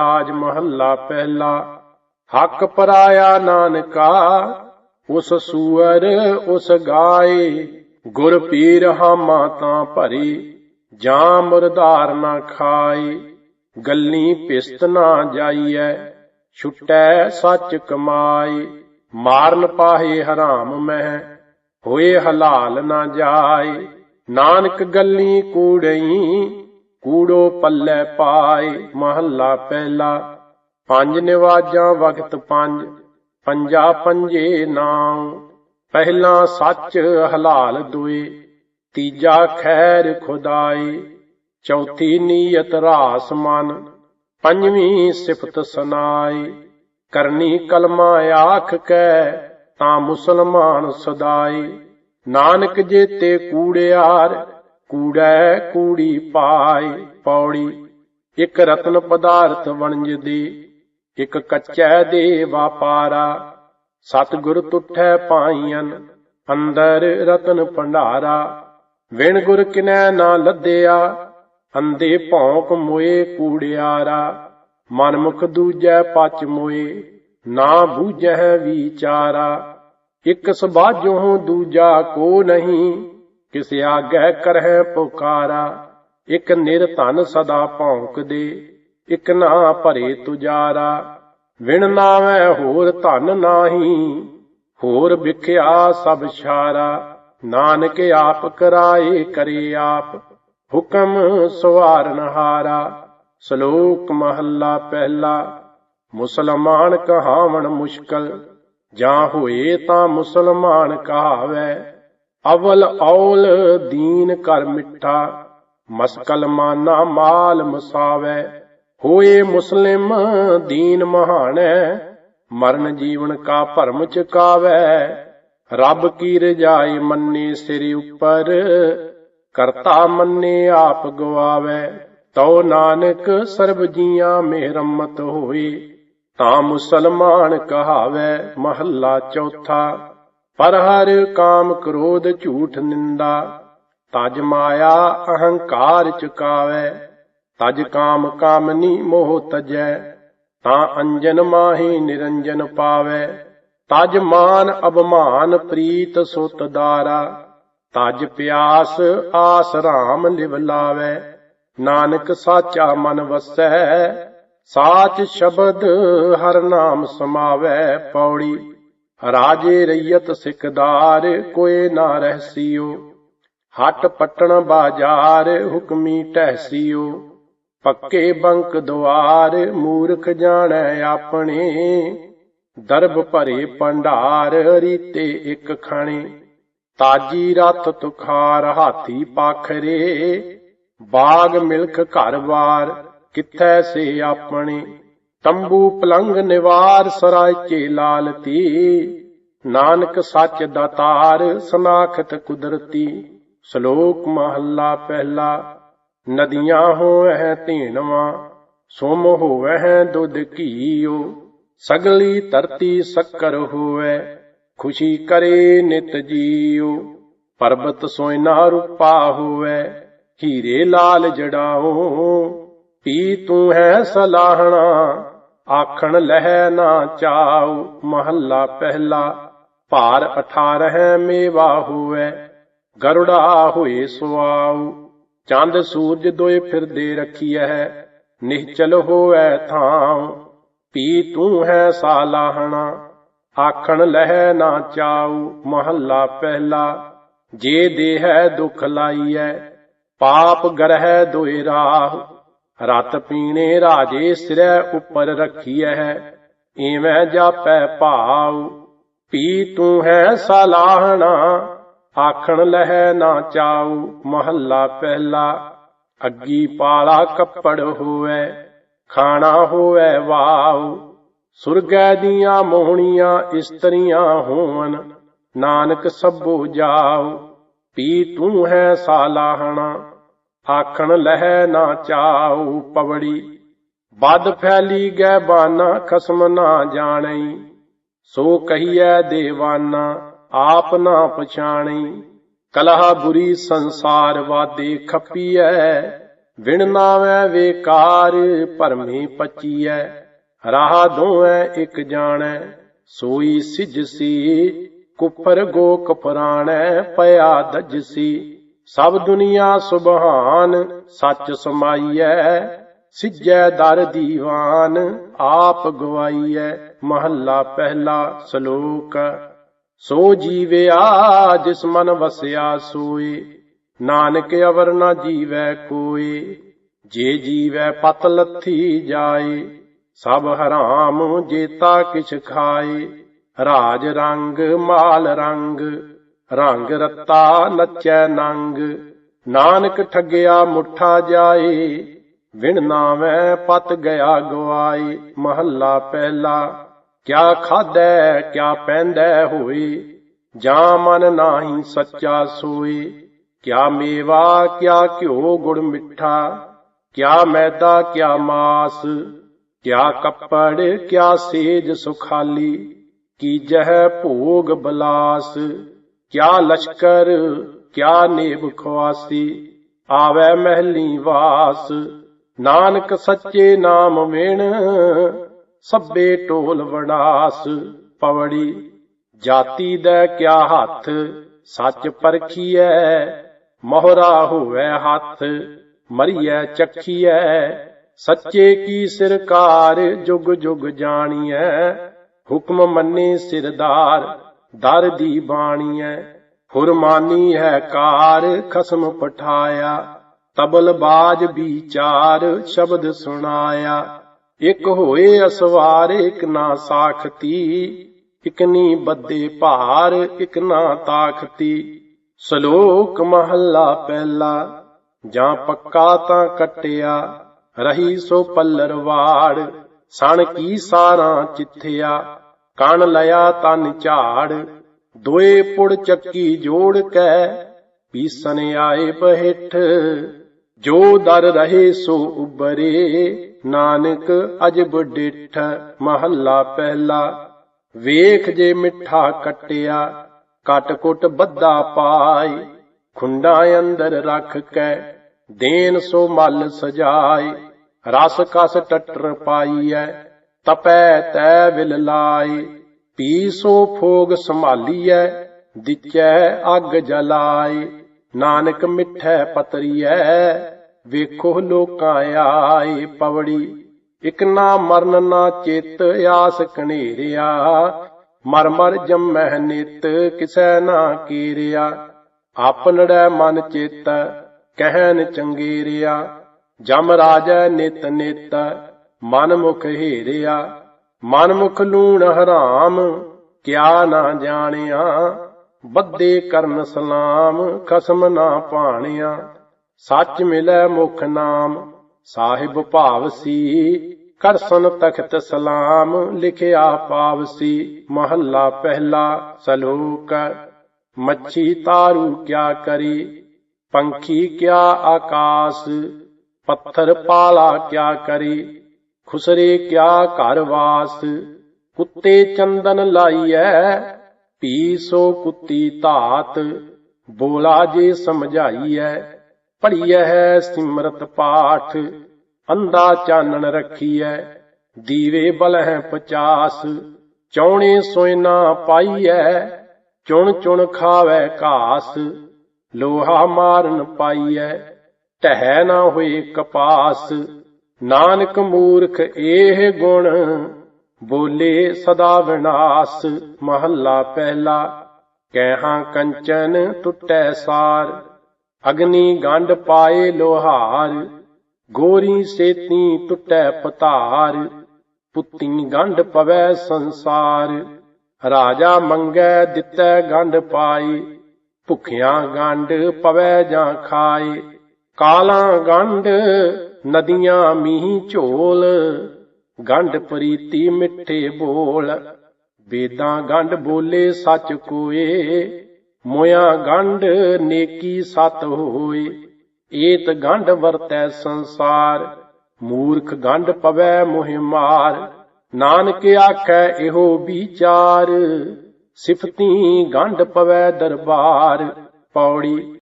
ਆਜ ਮਹੱਲਾ ਪਹਿਲਾ। ਹੱਕ ਪਰਾਇਆ ਨਾਨਕਾ, ਉਸ ਸੂਅਰ ਉਸ ਗਾਏ। ਗੁਰ ਪੀਰ ਹਾਮਾ ਤਾਂ ਭਰੀ ਜਾਂ ਮੁਰਦਾਰ ਨਾ ਖਾਏ। ਗੱਲੀ ਪਿਸਤ ਨਾ ਜਾਈਐ, ਛੁਟੈ ਸੱਚ ਕਮਾਈ ਮਾਰਨ ਪਾਹੇ ਹਰਾਮ ਮਹਿ, ਹੋਏ ਹਲਾਲ ਨਾ ਜਾਏ। ਨਾਨਕ ਗੱਲੀ ਕੂੜਈ ਕੂੜੋ ਪੱਲੇ ਪਾਏ ਮਹੱਲਾ ਪਹਿਲਾ। ਪੰਜ ਨਿਵਾਜਾਂ, ਵਕਤ ਪੰਜ, ਪੰਜਾ ਪੰਜੇ ਨਾਮ ਪਹਿਲਾ ਸੱਚ ਹਲਾਲ ਦੁਏ, ਤੀਜਾ ਖੈਰ ਖੁਦਾਈ ਚੌਥੀ ਨੀਅਤ ਰਾਸ ਮਨ, ਪੰਜਵੀਂ ਸਿਫਤ ਸੁਨਾਈ ਕਰਨੀ ਕਲਮਾ ਆਖ ਕੈ, ਤਾਂ ਮੁਸਲਮਾਨ ਸਦਾਈ ਨਾਨਕ ਜੇ ਜੇਤੇ ਕੂੜਿਆਰ ਕੂੜੈ ਕੂੜੀ ਪਾਈ ਪੌੜੀ, ਇਕ ਰਤਨ ਪਦਾਰਥ ਵਣਜ ਦੀ, ਇੱਕ ਕੱਚੈ ਦੇ ਵਾਪਾਰਾ ਸਤਿਗੁਰ ਤੁਠੈ ਪਾਈਆਂ ਅੰਦਰ ਰਤਨ ਭੰਡਾਰਾ। ਵਿਣ ਗੁਰ ਕਿਨੈ ਨਾ ਲੱਦਿਆ ਅੰਦੇ ਭੌਂਕ ਮੋਏ ਕੂੜਿਆਰਾ। ਮਨਮੁਖ ਦੂਜੈ ਪਚ ਮੋਏ, ਨਾ ਬੂਝੈ ਵਿਚਾਰਾ। ਇਕ ਸਬਾਜੋ ਦੂਜਾ ਕੋ ਨਹੀਂ ਕਿਸ ਆਗੈ ਕਰਹਿ ਪੁਕਾਰਾ, ਇਕ ਨਿਰਧਨ ਸਦਾ ਭੌਂਕਦੇ, ਇਕ ਨਾ ਭਰੇ ਤੁਜਾਰਾ। ਵਿਣ ਨਾਵੇਂ ਹੋਰ ਧਨ ਨਾਹੀ, ਹੋਰ ਵਿਖਿਆ ਸਭ ਛਾਰਾ। ਨਾਨਕ ਆਪ ਕਰਾਏ ਕਰੇ ਆਪ, ਹੁਕਮ ਸਵਾਰਨ ਹਾਰਾ। ਸ਼ਲੋਕ ਮਹੱਲਾ ਪਹਿਲਾ, ਮੁਸਲਮਾਨ ਕਹਾਵਣ ਮੁਸ਼ਕਲ, ਜਾਂ ਹੋਏ ਤਾਂ ਮੁਸਲਮਾਨ ਕਹਾਵੇ। ਅਵਲ ਔਲ ਦੀਨ ਕਰ ਮਿੱਠਾ, ਮਸਕਲ ਮਾਨਾ ਮਾਲ ਮਸਾਵੇ, ਹੋਏ ਮੁਸਲਿਮ ਦੀਨ ਮਹਾਣੈ ਮਰਨ ਜੀਵਨ ਕਾ ਭਰਮ ਚੁਕਾਵੇ। ਰੱਬ ਕੀ ਰਜਾਈ ਮੰਨੇ ਸਿਰ ਉੱਪਰ, ਕਰਤਾ ਮੰਨੇ ਆਪ ਗਵਾਵੇ। ਤਉ ਨਾਨਕ ਸਰਬ ਜੀਆਂ ਮਿਹਰਮਤ ਹੋਏ, ਤਾਂ ਮੁਸਲਮਾਨ ਕਹਾਵੇ ਮਹੱਲਾ ਚੌਥਾ। ਪਰ ਹਰ ਕਾਮ ਕ੍ਰੋਧ ਝੂਠ ਨਿੰਦਾ, ਤਜ ਮਾਇਆ ਅਹੰਕਾਰ ਚੁਕਾਵੇ ਤਜ ਕਾਮ ਕਾਮਨੀ ਮੋਹ ਤਜੈ, ਤਾਂ ਅੰਜਨ ਮਾਹੀ ਨਿਰੰਜਨ ਪਾਵੇ। ਤਜ ਮਾਨ ਅਭਮਾਨ ਪ੍ਰੀਤ ਸੁਤ ਦਾਰਾ, ਤਜ ਪਿਆਸ ਆਸ ਰਾਮ ਲਿਵ ਲਾਵੇ। ਨਾਨਕ ਸਾਚਾ ਮਨ ਵਸੈ, ਸਾਚ ਸ਼ਬਦ ਹਰ ਨਾਮ ਸਮਾਵੈ ਪੌੜੀ। ਰਾਜੇ ਰਈਅਤ ਸਿਕਦਾਰ ਕੋਏ ਨਾ ਰਹਿਸੀਓ ਹਟ ਪਟਣ ਬਾਜ਼ਾਰ, ਹੁਕਮੀ ਟਹਿਸੀਓ ਪੱਕੇ ਬੰਕ ਦੁਆਰ, ਮੂਰਖ ਜਾਣੈ ਆਪਣੇ। ਦਰਬ ਭਰੇ ਭੰਡਾਰ, ਰੀਤੇ ਇੱਕ ਖਾਣੇ। ਤਾਜੀ ਰਥ ਤੁਖਾਰ, ਹਾਥੀ ਪਾਖਰੇ। ਬਾਗ ਮਿਲਖ ਘਰ-ਬਾਰ ਕਿੱਥੈ ਸੇ ਆਪਣੇ। ਤੰਬੂ ਪਲੰਗ ਨਿਵਾਰ ਸਰਾਇਚੇ ਲਾਲਤੀ। ਨਾਨਕ ਸੱਚ ਦਾਤਾਰ ਸਨਾਖਤ ਕੁਦਰਤੀ। ਸ਼ਲੋਕ ਮਹੱਲਾ ਪਹਿਲਾ, ਨਦੀਆਂ ਹੋਵਹਿ ਧੀਣਵਾ, ਸੁਮ ਹੋਵਹਿ ਦੁੱਧ ਘੀਓ। ਸਗਲੀ ਧਰਤੀ ਸ਼ੱਕਰ ਹੋਵੇ ਖੁਸ਼ੀ ਕਰੇ ਨਿਤ ਜੀਉ ਪਰਬਤ ਸੋਇਨਾ ਰੂਪਾ ਹੋਵੇ ਹੀਰੇ ਲਾਲ ਜੜਾਓ। ਪੀ ਤੂੰ ਹੈ ਸਲਾਹਣਾ ਆਖਣ ਲਹਿ ਨਾ ਚਾਉ, ਮਹੱਲਾ ਪਹਿਲਾ। ਭਾਰ 18 ਮੇਵਾ ਹੋਵੇ, ਗਰੁੜਾ ਹੋਏ ਸੁਆਉ। ਚੰਦ ਸੂਰਜ ਦੋਏ ਫਿਰਦੇ ਰਖੀਐ ਨਿਹਚਲ ਹੋਵੇ ਥਾਂ ਪੀ ਤੂੰ ਹੈ ਸਾਲਾਹਣਾ, ਆਖਣ ਲਹਿ ਨਾ ਚਾਉ, ਮਹੱਲਾ ਪਹਿਲਾ। ਜੇ ਦੇਹ ਦੁਖ ਲਾਈਐ, ਪਾਪ ਗਰਹਿ ਦੋਇ ਰਾਹ। ਰਤ ਪੀਣੇ ਰਾਜੇ ਸਿਰੈ ਉੱਪਰ ਰੱਖੀਐ, ਏਵੇਂ ਜਾਪੈ ਭਾਉ, ਪੀ ਤੂੰ ਹੈ ਸਲਾਹਣਾ, ਆਖਣ ਲਹਿ ਨਾ ਚਾਉ, ਮਹੱਲਾ ਪਹਿਲਾ, ਅੱਗੀ ਪਾਲਾ ਕੱਪੜ ਹੋਵੇ, ਖਾਣਾ ਹੋਵੇ ਵਾਉ, ਸੁਰਗੈ ਦੀਆਂ ਮੋਹਣੀਆਂ ਇਸਤਰੀਆਂ ਹੋਵਨ, ਨਾਨਕ ਸਭੋ ਜਾਉ, ਪੀ ਤੂੰ ਹੈ ਸਾਲਾਹਣਾ। ਆਖਣ ਲਹਿ ਨਾ ਚਾਉ ਪਵੜੀ। ਬਦ ਫੈਲੀ ਗੈ ਬਾਨਾ, ਖਸਮ ਨਾ ਜਾਣਈ। ਸੋ ਕਹੀਐ ਦੇਵਾਨਾ, ਆਪ ਨਾ ਪਛਾਣੀ ਕਲਹ ਬੁਰੀ ਸੰਸਾਰ ਵਾਦੇ ਖਪੀਐ। ਵਿਣ ਨਾਵੈ ਵੇਕਾਰ, ਭਰਮੀ ਪਚੀਐ। ਰਾਹ ਦੋਐ ਇਕ ਜਾਣੈ, ਸੋਈ ਸਿਜਸੀ। ਕੁਫਰ ਗੋ ਕਫਰਾਣੈ ਪਿਆ ਦਜਸੀ। ਸਭ ਦੁਨੀਆ ਸੁਭਾਨ, ਸੱਚ ਸਮਾਈਐ, ਸਿਜੈ ਦਰ ਦੀਵਾਨ, ਆਪ ਗਵਾਈਐ, ਮਹੱਲਾ ਪਹਿਲਾ ਸ਼ਲੋਕ। ਸੋ ਜੀਵਿਆ ਜਿਸ ਮਨ ਵਸਿਆ ਸੋਏ, ਨਾਨਕ ਅਵਰ ਨਾ ਜੀਵੈ ਕੋਏ, ਜੇ ਜੀਵੈ ਪਤ ਲੱਥੀ ਜਾਏ, ਸਭ ਹਰਾਮ ਜੇਤਾ ਕਿਛ ਖਾਏ, ਰਾਜ ਰੰਗ, ਮਾਲ ਰੰਗ ਰੰਗ ਰਤਾ ਨੱਚੈ ਨੰਗ, ਨਾਨਕ ਠੱਗਿਆ ਮੁੱਠਾ ਜਾਏ, ਵਿਣ ਨਾਵੇਂ ਪਤ ਗਿਆ ਗਵਾਏ, ਮਹੱਲਾ ਪਹਿਲਾ, ਕਿਆ ਖਾਦੈ ਕਿਆ ਪੈਂਦੈ ਹੋਏ, ਜਾਂ ਮਨ ਨਾਹੀ ਸੱਚਾ ਸੋਏ, ਕਿਆ ਮੇਵਾ, ਕਿਆ ਘਿਓ ਗੁੜ ਮਿੱਠਾ, ਕਿਆ ਮੈਦਾ, ਕਿਆ ਮਾਸ, ਕਿਆ ਕੱਪੜ, ਕਿਆ ਸੇਜ ਸੁਖਾਲੀ, ਕੀ ਜਹ ਭੋਗ ਬਲਾਸ ਕਿਆ ਲਸ਼ਕਰ, ਕਿਆ ਨੇਬ ਖਵਾਸੀ ਆਵੈ ਮਹਿਲੀ ਵਾਸ। ਨਾਨਕ ਸੱਚੇ ਨਾਮ ਵੇਣ ਸੱਬੇ ਟੋਲ ਵਡਾਸ। ਪਵੜੀ, ਜਾਤੀ ਦਾ ਕਿਆ ਹੱਥ, ਸੱਚ ਪਰਖੀਐ, ਮੋਹਰਾ ਹੋਵੇ ਹੱਥ। ਮਰੀਐ, ਚੱਖੀਐ, ਸੱਚੇ ਕੀ ਸਿਰਕਾਰ, ਜੁਗ ਜੁਗ ਜਾਣੀਐ। ਹੁਕਮ ਮੰਨੇ ਸਿਰਦਾਰ। ਦਰ ਦੀ ਬਾਣੀ ਬਾਣੀਐ ਫੁਰਮਾਨੀ ਹੈ ਕਾਰ, ਖਸਮ ਪਠਾਇਆ। ਤਬਲ ਬਾਜ ਵਿਚਾਰ, ਸ਼ਬਦ ਸੁਣਾਇਆ। ਇਕ ਹੋਏ ਅਸਵਾਰ, ਇਕ ਨਾ ਸਾਖਤੀ। ਇਕ ਨੀ ਬੱਦੇ ਭਾਰ, ਇਕ ਨਾ ਤਾਖਤੀ। ਸ਼ਲੋਕ ਮਹੱਲਾ ਪਹਿਲਾ, ਜਾਂ ਪੱਕਾ ਤਾਂ ਕਟਿਆ। ਰਹੀ ਸੋ ਪੱਲਰ ਵਾੜ, ਸਣ ਕੀ ਸਾਰਾ ਚਿੱਥਿਆ। ਕਣ ਲਿਆ ਤਨ ਝਾੜ, ਦੋਏ ਪੁੜ ਚੱਕੀ ਜੋੜ ਕੈ ਪੀਸਨ ਆਏ ਪਹਿਠ, ਜੋ ਦਰ ਰਹੇ ਸੋ ਉਬਰੇ ਨਾਨਕ ਅਜਬ ਡਿਠ, ਮਹੱਲਾ ਪਹਿਲਾ। ਵੇਖ ਜੇ ਮਿੱਠਾ ਕਟਿਆ, ਕਟ ਕੁੱਟ ਬੱਦਾ ਪਾਈ ਖੁੰਡਾ ਅੰਦਰ ਰੱਖ ਕੇ ਦੇਨ ਸੋ ਮਲ ਸਜਾਏ, ਰਸ ਕਸ ਟਟਰ ਪਾਈਐ ਤਪੈ ਤੈ ਵਿਲ ਲਾਏ ਪੀ ਸੋ ਫੋਗ ਸੰਭਾਲੀਐ, ਦਿਚੈ ਅੱਗ ਜਲਾਏ। ਨਾਨਕ ਮਿੱਠੈ ਪਤਰੀਐ, ਵੇਖੋ ਲੋਕਾਂ ਆਏ ਪਵੜੀ। ਇਕ ਨਾ ਮਰਨ ਨਾ ਚਿਤ ਆਸ ਕਨੇਰਿਆ ਮਰ ਮਰ ਜੰਮਹਿ ਨਿਤ ਕਿਸੈ ਨਾ ਕੀਰਿਆ। ਆਪਨੜੈ ਮਨ ਚੇਤ, ਕਹਿਨ ਚੰਗੇਰਿਆ, ਜਮ ਰਾਜੈ ਨਿਤ ਨਿਤ ਮਨ ਮੁਖ ਹੀਰਿਆ ਮਨ ਮੁਖ ਲੂਣ ਹਰਾਮ, ਕਿਆ ਨਾ ਜਾਣਿਆ ਬੱਦੇ ਕਰਮ ਸਲਾਮ, ਖਸਮ ਨਾ ਪਾਣਿਆ ਸੱਚ ਮਿਲੈ ਮੁਖ ਨਾਮ, ਸਾਹਿਬ ਭਾਵਸੀ, ਕਰਸਨ ਤਖਤ ਸਲਾਮ, ਲਿਖਿਆ ਪਾਵਸੀ, ਮਹੱਲਾ ਪਹਿਲਾ ਸਲੋਕ, ਮੱਛੀ ਤਾਰੂ ਕਿਆ ਕਰੀ, ਪੰਖੀ ਕਿਆ ਆਕਾਸ, ਪੱਥਰ ਪਾਲਾ ਕਿਆ ਕਰੀ ਖੁਸਰੇ ਕਿਆ ਘਰ ਵਾਸ, ਕੁੱਤੇ ਚੰਦਨ ਲਾਈਐ ਪੀ ਸੋ ਕੁੱਤੀ ਧਾਤ, ਬੋਲਾ ਜੇ ਸਮਝਾਈਐ ਪੜੀਐ ਹੈ ਸਿਮਰਤ ਪਾਠ ਅੰਦਾ ਚਾਨਣ ਰੱਖੀਐ, ਦੀਵੇ ਬਲਹਿ ਪਚਾਸ, ਚੌਣੇ ਸੋਇਨਾ ਪਾਈਐ, ਚੁਣ ਚੁਣ ਖਾਵੇ ਘਾਸ, ਲੋਹਾ ਮਾਰਨ ਪਾਈਐ ਟਹਿ ਨਾ ਹੋਏ ਕਪਾਸ। ਨਾਨਕ ਮੂਰਖ ਇਹ ਗੁਣ, ਬੋਲੇ ਸਦਾ ਵਿਨਾਸ਼, ਮਹੱਲਾ ਪਹਿਲਾ। ਕਹਿਹਾਂ ਕੰਚਨ ਟੁੱਟੈ ਸਾਰ, ਅਗਨੀ ਗੰਢ ਪਾਏ ਲੋਹਾਰ, ਗੋਰੀ ਸੇਤੀ ਟੁੱਟੈ ਪਤਾਰ, ਪੁੱਤੀ ਗੰਢ ਪਵੈ ਸੰਸਾਰ। ਰਾਜਾ ਮੰਗੈ ਦਿੱਤੈ ਗੰਢ ਪਾਈ ਭੁਖਿਆ ਗੰਢ ਪਵੈ ਜਾਂ ਖਾਏ। ਕਾਲਾਂ ਗੰਢ ਨਦੀਆਂ ਮੀਂਹ ਝੋਲ, ਗੰਢ ਪ੍ਰੀਤੀ ਮਿੱਠੇ ਬੋਲ। ਵੇਦਾਂ ਗੰਢ ਬੋਲੇ ਸੱਚ ਕੋਏ, ਮੋਇਆ ਗੰਢ ਨੇਕੀ ਸਤ ਹੋਏ। ਏਤ ਗੰਢ ਵਰਤੈ ਸੰਸਾਰ, ਮੂਰਖ ਗੰਢ ਪਵੈ ਮੋਹਿ ਮਾਰ। ਨਾਨਕ ਆਖੈ ਇਹੋ ਵਿਚਾਰ, ਸਿਫਤੀ ਗੰਢ ਪਵੈ ਦਰਬਾਰ। ਪੌੜੀ